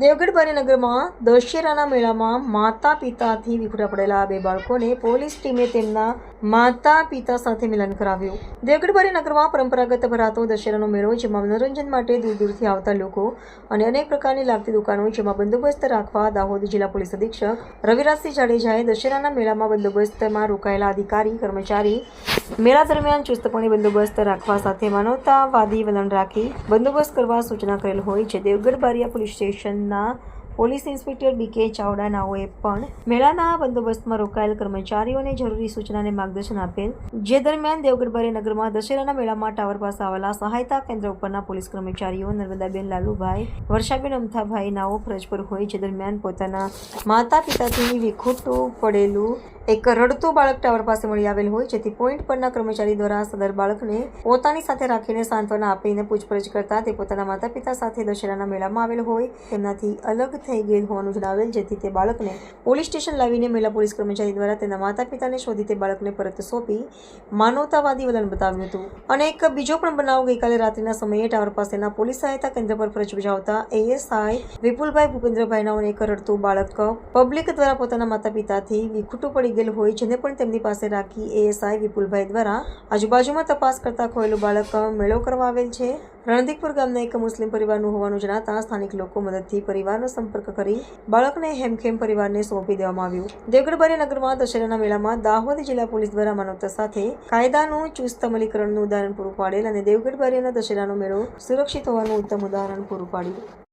દેવગઢ બારીનગરમાં દશેરાના મેળામાં માતા પિતાથી વિખુટા પડેલા બે બાળકોને પોલીસ ટીમે તેમના માતા પિતા સાથે મિલન કરાવ્યું. દેવગઢ બારીનગરમાં પરંપરાગત ભરાતો દશેરાનો મેળો જેમાં મનોરંજન માટે દૂર દૂરથી આવતા લોકો અને અનેક પ્રકારની લાગતી દુકાનો જેમાં બંદોબસ્ત રાખવા દાહોદ જિલ્લા પોલીસ અધિક્ષક રવિરાજસિંહ જાડેજાએ દશેરાના મેળામાં બંદોબસ્તમાં રોકાયેલા અધિકારી, કર્મચારી, મેળા દરમિયાન ચુસ્તપણે બંદોબસ્ત રાખવા સાથે માનવતાવાદી વલણ રાખી બંદોબસ્ત કરવા સૂચના કરેલ હોય છે. દેવગઢ બારિયા પોલીસ સ્ટેશનના પોલીસ ઇન્સ્પેક્ટર બીકે ચાવડા નાઓએ પણ મેળાના બંદોબસ્તમાં રોકાયેલ કર્મચારીઓને જરૂરી સૂચનાને માર્ગદર્શન આપેલ, જે દરમિયાન દેવગઢ નગરમાં દશેરાના મેળામાં ટાવર પાસે આવેલા સહાયતા કેન્દ્ર ઉપરના પોલીસ કર્મચારીઓ નર્મદાબેન લાલુભાઈ, વર્ષાબેન અમથાભાઈ નાઓ ફરજ પર હોય, જે દરમિયાન પોતાના માતા પિતાથી વિખૂટું પડેલું એક રડતું બાળક ટાવર પાસે મળી આવેલ હોય, જેથી પોઈન્ટ પરના કર્મચારી દ્વારા સદર બાળકને પોતાની સાથે રાખીને સાંત્વના આપીને પૂછપરછ કરતા તે પોતાના માતા પિતા સાથે દશેરાના મેળામાં આવેલ હોય. તેમનાથી અલગ થઈ ગયેલ હોવાનું જણાવેલ, જેથી તે બાળકને પોલીસ સ્ટેશન લાવીને મહિલા પોલીસ કર્મચારી દ્વારા તેના માતા પિતાને શોધી તે બાળકને પરત સોંપી માનવતાવાદી વલણ બતાવ્યું હતું. અને એક બીજો પણ બનાવ ગઈકાલે રાત્રિના સમયે ટાવર પાસેના પોલીસ સહાયતા કેન્દ્ર પર ફરજ બજાવતા એએસઆઈ વિપુલભાઈ ભૂપેન્દ્રભાઈ એક રડતું બાળક પબ્લિક દ્વારા પોતાના માતા પિતાથી વિખૂટું પડી ગયેલ હોય જેને પણ તેમની પાસે રાખી એએસઆઈ વિપુલભાઈ દ્વારા આજુબાજુમાં તપાસ કરતા ખોયેલું બાળક મેળો કરવા આવેલ છે. રણદીકપુર ગામના એક મુસ્લિમ પરિવારનું હોવાનું જણાતા સ્થાનિક લોકો મદદથી પરિવારનો સંપર્ક કરી બાળકને હેમખેમ પરિવારને સોંપી દેવામાં આવ્યું. દેવગઢબારી નગરમાં દશેરાના મેળામાં દાહોદ જિલ્લા પોલીસ દ્વારા માનવતા સાથે કાયદાનું ચુસ્ત અમલીકરણનું ઉદાહરણ પૂરું પાડેલ અને દેવગઢબારીના દશેરાનો મેળો સુરક્ષિત હોવાનું ઉત્તમ ઉદાહરણ પૂરું પાડ્યું.